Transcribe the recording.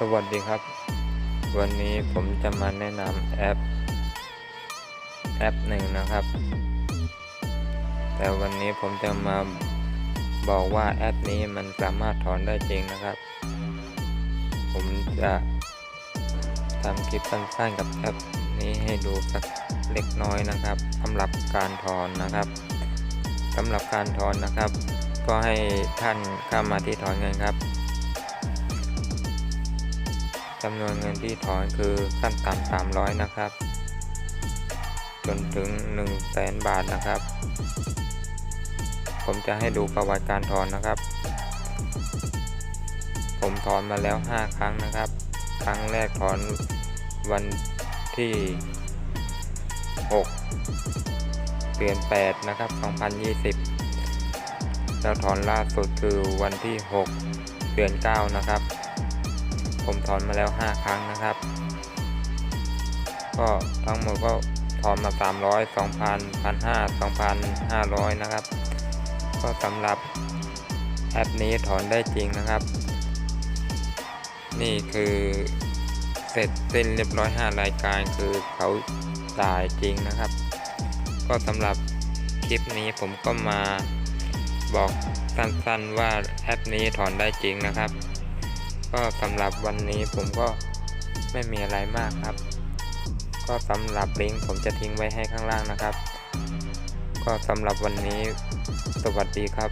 สวัสดีครับ วันนี้ผมจะมาแนะนำแอป แอปหนึ่งนะครับ แต่วันนี้ผมจะมาบอกว่าแอปนี้มันสามารถถอนได้จริงนะครับ ผมจะทำคลิปสั้นๆกับแอปนี้ให้ดูสักเล็กน้อยนะครับสำหรับการถอนนะครับสำหรับการถอนนะครับ ก็ให้ท่านเข้ามาที่ถอนเงินครับ จำนวนเงินที่ถอนคือขั้นต่ำ300 นะครับ จนถึง 1 0 0 0 0แสนบาทนะครับ ผมจะให้ดูประวัติการถอนนะครับ ผมถอนมาแล้ว 5 ครั้งนะครับ ครั้งแรกถอนวันที่ 6 เดือน 8 นะครับ 2020 แล้วถอนล่าสุดคือวันที่ 6 เดือน 9 นะครับ ผมถอนมาแล้ว 5 ครั้งนะครับ ก็ทั้งหมดก็ถอนมา 300 2,000 1,500 2,500 นะครับ ก็สำหรับแอปนี้ถอนได้จริงนะครับ นี่คือเสร็จสิ้นเรียบร้อย 5 รายการคือเขาจ่ายจริงนะครับ ก็สำหรับคลิปนี้ผมก็มาบอกสั้นๆว่าแอปนี้ถอนได้จริงนะครับ ก็สำหรับวันนี้ผมก็ไม่มีอะไรมากครับ ก็สำหรับลิงก์ผมจะทิ้งไว้ให้ข้างล่างนะครับ ก็สำหรับวันนี้สวัสดีครับ